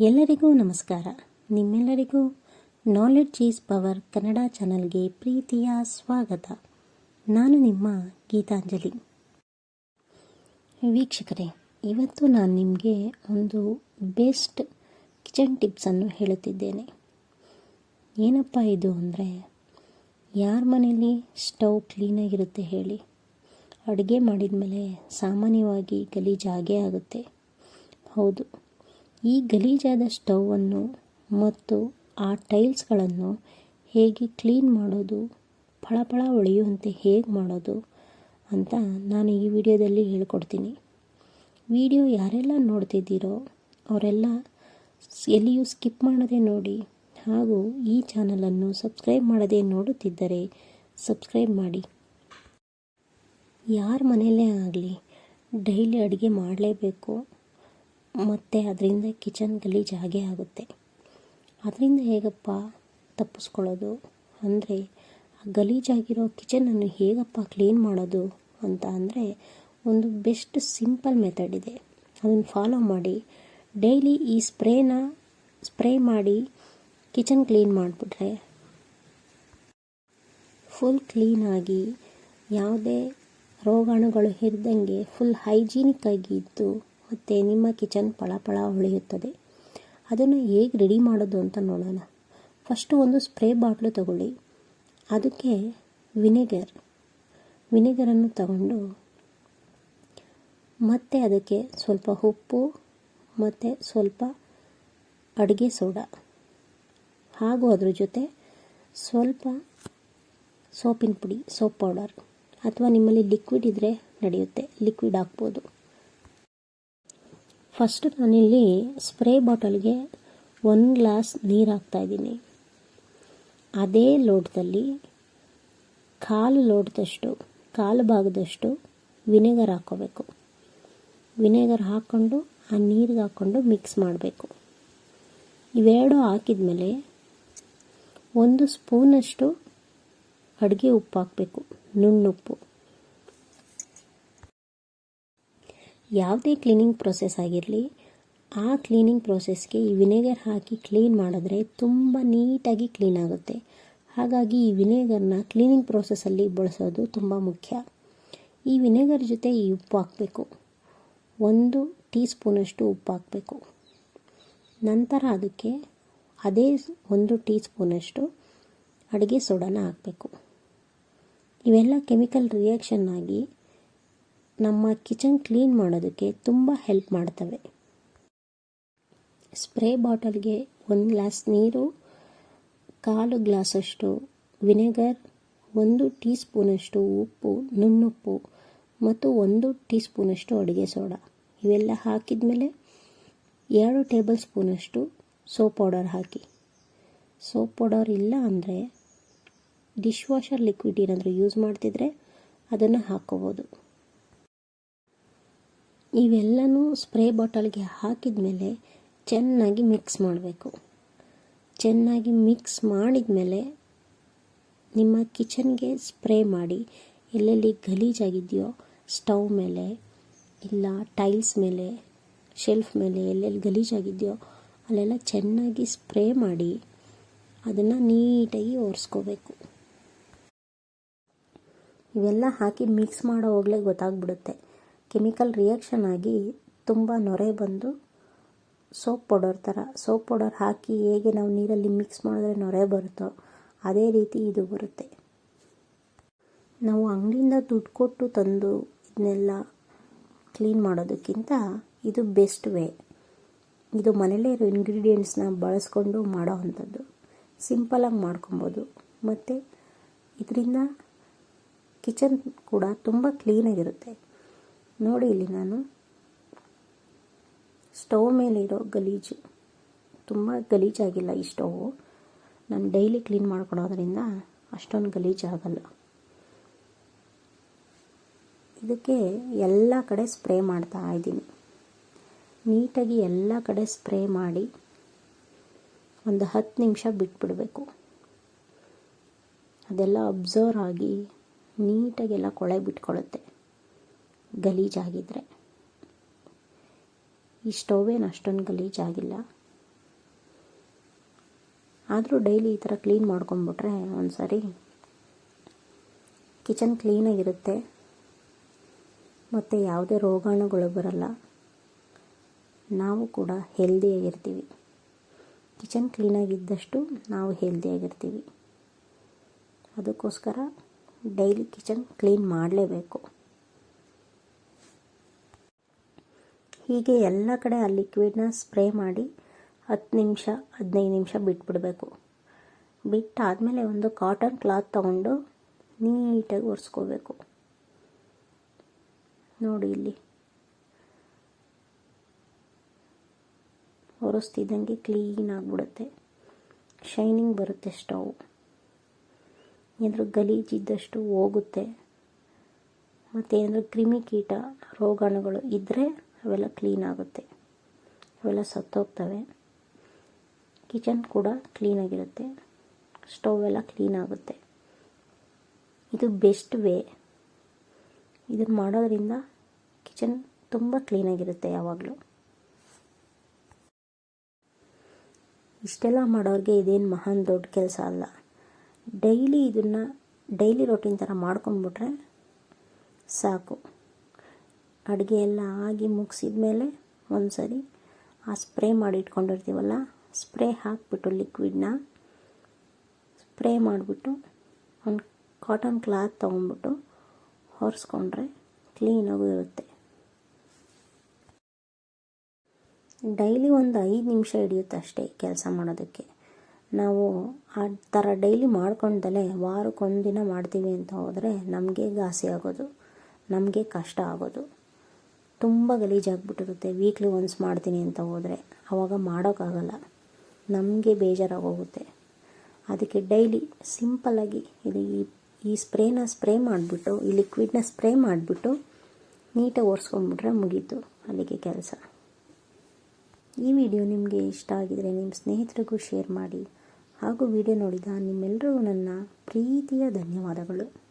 ಎಲ್ಲರಿಗೂ ನಮಸ್ಕಾರ. ನಿಮ್ಮೆಲ್ಲರಿಗೂ ನಾಲೆಡ್ಜ್ ಈಸ್ ಪವರ್ ಕನ್ನಡ ಚಾನಲ್ಗೆ ಪ್ರೀತಿಯ ಸ್ವಾಗತ. ನಾನು ನಿಮ್ಮ ಗೀತಾಂಜಲಿ. ವೀಕ್ಷಕರೇ, ಇವತ್ತು ನಾನು ನಿಮಗೆ ಒಂದು ಬೆಸ್ಟ್ ಕಿಚನ್ ಟಿಪ್ಸನ್ನು ಹೇಳುತ್ತಿದ್ದೇನೆ. ಏನಪ್ಪ ಇದು ಅಂದರೆ, ಯಾರ ಮನೇಲಿ ಸ್ಟವ್ ಕ್ಲೀನಾಗಿರುತ್ತೆ ಹೇಳಿ. ಅಡುಗೆ ಮಾಡಿದ ಮೇಲೆ ಸಾಮಾನ್ಯವಾಗಿ ಗಲೀಜಾಗೇ ಆಗುತ್ತೆ. ಹೌದು ಈ ಗಲೀಜಾದ ಸ್ಟೌವನ್ನು ಮತ್ತು ಆ ಟೈಲ್ಸ್ಗಳನ್ನು ಹೇಗೆ ಕ್ಲೀನ್ ಮಾಡೋದು, ಫಳಫಳ ಹೊಳೆಯುವಂತೆ ಹೇಗೆ ಮಾಡೋದು ಅಂತ ನಾನು ಈ ವಿಡಿಯೋದಲ್ಲಿ ಹೇಳ್ಕೊಡ್ತೀನಿ. ವಿಡಿಯೋ ಯಾರೆಲ್ಲ ನೋಡ್ತಿದ್ದೀರೋ ಅವರೆಲ್ಲ ಎಲ್ಲಿಯೂ ಸ್ಕಿಪ್ ಮಾಡದೆ ನೋಡಿ ಹಾಗೂ ಈ ಚಾನಲನ್ನು ಸಬ್ಸ್ಕ್ರೈಬ್ ಮಾಡದೆ ನೋಡುತ್ತಿದ್ದರೆ ಸಬ್ಸ್ಕ್ರೈಬ್ ಮಾಡಿ. ಯಾರ ಮನೆಯಲ್ಲೇ ಆಗಲಿ ಡೈಲಿ ಅಡುಗೆ ಮಾಡಲೇಬೇಕು. ಮತ್ತು ಅದರಿಂದ ಕಿಚನ್ ಗಲೀಜು ಆಗೇ ಆಗುತ್ತೆ. ಅದರಿಂದ ಹೇಗಪ್ಪ ತಪ್ಪಿಸ್ಕೊಳ್ಳೋದು? ಅಂದರೆ ಆ ಗಲೀಜಾಗಿರೋ ಕಿಚನನ್ನು ಹೇಗಪ್ಪ ಕ್ಲೀನ್ ಮಾಡೋದು ಅಂತ ಅಂದರೆ ಒಂದು ಬೆಸ್ಟ್ ಸಿಂಪಲ್ ಮೆಥಡ್ ಇದೆ. ಅದನ್ನು ಫಾಲೋ ಮಾಡಿ. ಡೈಲಿ ಈ ಸ್ಪ್ರೇನ ಸ್ಪ್ರೇ ಮಾಡಿ ಕಿಚನ್ ಕ್ಲೀನ್ ಮಾಡಿಬಿಟ್ರೆ ಫುಲ್ ಕ್ಲೀನಾಗಿ ಯಾವುದೇ ರೋಗಾಣುಗಳು ಇರ್ದಂಗೆ ಫುಲ್ ಹೈಜೀನಿಕ್ ಆಗಿ ಇದ್ದು ಮತ್ತು ನಿಮ್ಮ ಕಿಚನ್ ಪಳಪಳ ಹೊಳೆಯುತ್ತದೆ. ಅದನ್ನು ಹೇಗೆ ರೆಡಿ ಮಾಡೋದು ಅಂತ ನೋಡೋಣ. ಫಸ್ಟು ಒಂದು ಸ್ಪ್ರೇ ಬಾಟ್ಲು ತಗೊಳ್ಳಿ. ಅದಕ್ಕೆ ವಿನೆಗರ್. ವಿನೆಗರನ್ನು ತಗೊಂಡು ಮತ್ತೆ ಅದಕ್ಕೆ ಸ್ವಲ್ಪ ಉಪ್ಪು, ಮತ್ತು ಸ್ವಲ್ಪ ಅಡುಗೆ ಸೋಡಾ. ಹಾಗೂ ಅದ್ರ ಜೊತೆ ಸ್ವಲ್ಪ ಸೋಪಿನ ಪುಡಿ, ಸೋಪ್ ಪೌಡರ್. ಅಥವಾ ನಿಮ್ಮಲ್ಲಿ ಲಿಕ್ವಿಡ್ ಇದ್ದರೆ ನಡೆಯುತ್ತೆ. ಲಿಕ್ವಿಡ್ ಹಾಕ್ಬೋದು. ಫಸ್ಟ್ ನಾನಿಲ್ಲಿ ಸ್ಪ್ರೇ ಬಾಟಲ್ಗೆ ಒಂದು ಗ್ಲಾಸ್ ನೀರು ಹಾಕ್ತಾಯಿದ್ದೀನಿ ಅದೇ ಲೋಟದಲ್ಲಿ ಕಾಲು ಲೋಟದಷ್ಟು, ಕಾಲು ಭಾಗದಷ್ಟು ವಿನೆಗರ್ ಹಾಕ್ಕೋಬೇಕು ವಿನೆಗರ್ ಹಾಕ್ಕೊಂಡು ಆ ನೀರಿಗೆ ಹಾಕ್ಕೊಂಡು ಮಿಕ್ಸ್ ಮಾಡಬೇಕು. ಇವೆರಡು ಹಾಕಿದ ಮೇಲೆ ಒಂದು ಸ್ಪೂನಷ್ಟು ಅಡುಗೆ ಉಪ್ಪು ಹಾಕಬೇಕು, ನುಣ್ಣುಪ್ಪು. ಯಾವುದೇ ಕ್ಲೀನಿಂಗ್ ಪ್ರೊಸೆಸ್ ಆಗಿರಲಿ, ಆ ಕ್ಲೀನಿಂಗ್ ಪ್ರೊಸೆಸ್ಗೆ ಈ ವಿನೆಗರ್ ಹಾಕಿ ಕ್ಲೀನ್ ಮಾಡಿದ್ರೆ ತುಂಬ ನೀಟಾಗಿ ಕ್ಲೀನ್ ಆಗುತ್ತೆ. ಹಾಗಾಗಿ ಈ ವಿನೆಗರ್ನ ಕ್ಲೀನಿಂಗ್ ಪ್ರೊಸೆಸಲ್ಲಿ ಬಳಸೋದು ತುಂಬ ಮುಖ್ಯ. ಈ ವಿನೆಗರ್ ಜೊತೆ ಈ ಉಪ್ಪು ಹಾಕಬೇಕು. ಒಂದು ಟೀ ಸ್ಪೂನಷ್ಟು ಉಪ್ಪು ಹಾಕಬೇಕು. ನಂತರ ಅದಕ್ಕೆ ಅದೇ ಒಂದು ಟೀ ಸ್ಪೂನಷ್ಟು ಅಡುಗೆ ಸೋಡಾನ ಹಾಕಬೇಕು. ಇವೆಲ್ಲ ಕೆಮಿಕಲ್ ರಿಯಾಕ್ಷನ್ ಆಗಿ ನಮ್ಮ ಕಿಚನ್ ಕ್ಲೀನ್ ಮಾಡೋದಕ್ಕೆ ತುಂಬ ಹೆಲ್ಪ್ ಮಾಡ್ತವೆ. ಸ್ಪ್ರೇ ಬಾಟಲ್ಗೆ ಒಂದು ಗ್ಲಾಸ್ ನೀರು, ಕಾಲು ಗ್ಲಾಸಷ್ಟು ವಿನೆಗರ್, ಒಂದು ಟೀ ಸ್ಪೂನಷ್ಟು ಉಪ್ಪು, ನುಣ್ಣುಪ್ಪು ಮತ್ತು ಒಂದು ಟೀ ಸ್ಪೂನಷ್ಟು ಅಡುಗೆ ಸೋಡಾ. ಇವೆಲ್ಲ ಹಾಕಿದ ಮೇಲೆ ಎರಡು ಟೇಬಲ್ ಸ್ಪೂನಷ್ಟು ಸೋಪ್ ಪೌಡರ್ ಹಾಕಿ. ಸೋಪ್ ಪೌಡರ್ ಇಲ್ಲ ಅಂದರೆ ಡಿಶ್ ವಾಷರ್ ಲಿಕ್ವಿಡ್ ಏನಾದರೂ ಯೂಸ್ ಮಾಡ್ತಿದ್ರೆ ಅದನ್ನು ಹಾಕ್ಕೋಬೋದು ಇವೆಲ್ಲನೂ ಸ್ಪ್ರೇ ಬಾಟಲ್ಗೆ ಹಾಕಿದ ಮೇಲೆ ಚೆನ್ನಾಗಿ ಮಿಕ್ಸ್ ಮಾಡಬೇಕು. ಚೆನ್ನಾಗಿ ಮಿಕ್ಸ್ ಮಾಡಿದ ಮೇಲೆ ನಿಮ್ಮ ಕಿಚನ್ಗೆ ಸ್ಪ್ರೇ ಮಾಡಿ, ಎಲ್ಲೆಲ್ಲಿ ಗಲೀಜಾಗಿದೆಯೋ ಸ್ಟವ್ ಮೇಲೆ, ಇಲ್ಲ ಟೈಲ್ಸ್ ಮೇಲೆ, ಶೆಲ್ಫ್ ಮೇಲೆ ಎಲ್ಲೆಲ್ಲಿ ಗಲೀಜಾಗಿದೆಯೋ ಅಲ್ಲೆಲ್ಲ ಚೆನ್ನಾಗಿ ಸ್ಪ್ರೇ ಮಾಡಿ ಅದನ್ನು ನೀಟಾಗಿ ಒರೆಸ್ಕೋಬೇಕು. ಇವೆಲ್ಲ ಹಾಕಿ ಮಿಕ್ಸ್ ಮಾಡೋ ಹೋಗಲೇ ಗೊತ್ತಾಗ್ಬಿಡುತ್ತೆ. ಕೆಮಿಕಲ್ ರಿಯಾಕ್ಷನ್ ಆಗಿ ತುಂಬ ನೊರೆ ಬಂದು ಸೋಪ್ ಪೌಡರ್ ಥರ ಸೋಪ್ ಪೌಡರ್ ಹಾಕಿ ಹೇಗೆ ನಾವು ನೀರಲ್ಲಿ ಮಿಕ್ಸ್ ಮಾಡಿದ್ರೆ ನೊರೆ ಬರುತ್ತೋ ಅದೇ ರೀತಿ ಇದು ಬರುತ್ತೆ. ನಾವು ಅಂಗಡಿಯಿಂದ ದುಡ್ಡು ಕೊಟ್ಟು ತಂದು ಇದನ್ನೆಲ್ಲ ಕ್ಲೀನ್ ಮಾಡೋದಕ್ಕಿಂತ ಇದು ಬೆಸ್ಟ್ ವೇ ಇದು ಮನೇಲೇ ಇರೋ ಇಂಗ್ರೀಡಿಯೆಂಟ್ಸ್ನ ಬಳಸ್ಕೊಂಡು ಮಾಡೋ ಅಂಥದ್ದು. ಸಿಂಪಲಾಗಿ ಮಾಡ್ಕೊಬೋದು. ಮತ್ತು ಇದರಿಂದ ಕಿಚನ್ ಕೂಡ ತುಂಬ ಕ್ಲೀನಾಗಿರುತ್ತೆ ನೋಡಿ ಇಲ್ಲಿ ನಾನು. ಸ್ಟವ್ ಮೇಲಿರೋ ಗಲೀಜು. ತುಂಬ ಗಲೀಜಾಗಿಲ್ಲ ಈ ಸ್ಟೌವು ನಾನು ಡೈಲಿ ಕ್ಲೀನ್ ಮಾಡ್ಕೊಳೋದ್ರಿಂದ ಅಷ್ಟೊಂದು ಗಲೀಜಾಗಲ್ಲ ಇದಕ್ಕೆ ಎಲ್ಲ ಕಡೆ ಸ್ಪ್ರೇ ಮಾಡ್ತಾ ಇದ್ದೀನಿ. ನೀಟಾಗಿ ಎಲ್ಲ ಕಡೆ ಸ್ಪ್ರೇ ಮಾಡಿ ಒಂದು ಹತ್ತು ನಿಮಿಷ ಬಿಟ್ಬಿಡಬೇಕು. ಅದೆಲ್ಲ ಅಬ್ಸರ್ವ್ ಆಗಿ ನೀಟಾಗೆಲ್ಲ ಕೊಳೆ ಬಿಟ್ಕೊಳ್ಳುತ್ತೆ ಗಲೀಜಾಗಿದ್ದರೆ ಈ ಸ್ಟೌವೇನು ಅಷ್ಟೊಂದು ಗಲೀಜಾಗಿಲ್ಲ. ಆದರೂ ಡೈಲಿ ಈ ಥರ ಕ್ಲೀನ್ ಮಾಡ್ಕೊಂಬಿಟ್ರೆ ಒಂದು ಸಾರಿ ಕಿಚನ್ ಕ್ಲೀನಾಗಿರುತ್ತೆ. ಮತ್ತು ಯಾವುದೇ ರೋಗಾಣುಗಳು ಬರಲ್ಲ. ನಾವು ಕೂಡ ಹೆಲ್ದಿಯಾಗಿರ್ತೀವಿ. ಕಿಚನ್ ಕ್ಲೀನಾಗಿದ್ದಷ್ಟು ನಾವು ಹೆಲ್ದಿಯಾಗಿರ್ತೀವಿ. ಅದಕ್ಕೋಸ್ಕರ ಡೈಲಿ ಕಿಚನ್ ಕ್ಲೀನ್ ಮಾಡಲೇಬೇಕು. ಹೀಗೆ ಎಲ್ಲ ಕಡೆ ಆ ಲಿಕ್ವಿಡ್ನ ಸ್ಪ್ರೇ ಮಾಡಿ ಹತ್ತು ನಿಮಿಷ, ಹದಿನೈದು ನಿಮಿಷ ಬಿಟ್ಬಿಡಬೇಕು. ಬಿಟ್ಟಾದಮೇಲೆ ಒಂದು ಕಾಟನ್ ಕ್ಲಾತ್ ತಗೊಂಡು ನೀಟಾಗಿ ಒರೆಸ್ಕೋಬೇಕು. ನೋಡಿ ಇಲ್ಲಿ. ಒರೆಸ್ತಿದ್ದಂಗೆ ಕ್ಲೀನ್ ಆಗಿಬಿಡುತ್ತೆ. ಶೈನಿಂಗ್ ಬರುತ್ತೆ ಸ್ಟವ್ ಏನಾದರೂ ಗಲೀಜಿದ್ದಷ್ಟು ಹೋಗುತ್ತೆ. ಮತ್ತು ಏನಾದರೂ ಕ್ರಿಮಿಕೀಟ ರೋಗಾಣುಗಳು ಇದ್ದರೆ ಅವೆಲ್ಲ ಕ್ಲೀನ್ ಆಗುತ್ತೆ. ಅವೆಲ್ಲ ಸತ್ತೋಗ್ತವೆ. ಕಿಚನ್ ಕೂಡ ಕ್ಲೀನಾಗಿರುತ್ತೆ ಸ್ಟವ್ ಎಲ್ಲ ಕ್ಲೀನ್ ಆಗುತ್ತೆ. ಇದು ಬೆಸ್ಟ್ ವೇ ಇದನ್ನು ಮಾಡೋದ್ರಿಂದ ಕಿಚನ್ ತುಂಬ ಕ್ಲೀನಾಗಿರುತ್ತೆ ಯಾವಾಗಲೂ. ಇಷ್ಟೆಲ್ಲ ಮಾಡೋರಿಗೆ ಇದೇನು ಮಹಾನ್ ದೊಡ್ಡ ಕೆಲಸ ಅಲ್ಲ. ಡೈಲಿ ಇದನ್ನು ಡೈಲಿ ರೊಟೀನ್ ಥರ ಮಾಡ್ಕೊಂಡ್ಬಿಟ್ರೆ ಸಾಕು. ಅಡುಗೆ ಎಲ್ಲ ಆಗಿ ಮುಗಿಸಿದ ಮೇಲೆ ಒಂದು ಸರಿ ಆ ಸ್ಪ್ರೇ ಮಾಡಿ ಇಟ್ಕೊಂಡಿರ್ತೀವಲ್ಲ ಸ್ಪ್ರೇ ಹಾಕಿಬಿಟ್ಟು ಲಿಕ್ವಿಡ್ನ ಸ್ಪ್ರೇ ಮಾಡಿಬಿಟ್ಟು ಒಂದು ಕಾಟನ್ ಕ್ಲಾತ್ ತೊಗೊಂಬಿಟ್ಟು ಹೊರೆಸ್ಕೊಂಡ್ರೆ ಕ್ಲೀನಾಗೂ ಇರುತ್ತೆ. ಡೈಲಿ ಒಂದು ಐದು ನಿಮಿಷ ಹಿಡಿಯುತ್ತೆ ಅಷ್ಟೇ ಕೆಲಸ ಮಾಡೋದಕ್ಕೆ. ನಾವು ಆ ಥರ ಡೈಲಿ ಮಾಡ್ಕೊಂಡಲೇ ವಾರಕ್ಕೊಂದಿನ ಮಾಡ್ತೀವಿ ಅಂತ ಹೋದರೆ ನಮಗೆ ಘಾಸಿ ಆಗೋದು, ನಮಗೆ ಕಷ್ಟ ಆಗೋದು. ತುಂಬ ಗಲೀಜಾಗ್ಬಿಟ್ಟಿರುತ್ತೆ. ವೀಕ್ಲಿ ಒನ್ಸ್ ಮಾಡ್ತೀನಿ ಅಂತ ಹೋದರೆ. ಆವಾಗ ಮಾಡೋಕ್ಕಾಗಲ್ಲ. ನಮಗೆ ಬೇಜಾರಾಗೋಗುತ್ತೆ. ಅದಕ್ಕೆ ಡೈಲಿ ಸಿಂಪಲ್ಲಾಗಿ ಇದು ಈ ಈ ಸ್ಪ್ರೇನ ಸ್ಪ್ರೇ ಮಾಡಿಬಿಟ್ಟು, ಈ ಲಿಕ್ವಿಡ್ನ ಸ್ಪ್ರೇ ಮಾಡಿಬಿಟ್ಟು ನೀಟಾಗಿ ಒರೆಸ್ಕೊಂಡ್ಬಿಟ್ರೆ ಮುಗೀತು. ಅಲ್ಲಿಗೆ ಕೆಲಸ. ಈ ವಿಡಿಯೋ ನಿಮಗೆ ಇಷ್ಟ ಆಗಿದರೆ ನಿಮ್ಮ ಸ್ನೇಹಿತರಿಗೂ ಶೇರ್ ಮಾಡಿ. ಹಾಗೂ ವಿಡಿಯೋ ನೋಡಿದ ನಿಮ್ಮೆಲ್ಲರಿಗೂ ನನ್ನ ಪ್ರೀತಿಯ ಧನ್ಯವಾದಗಳು.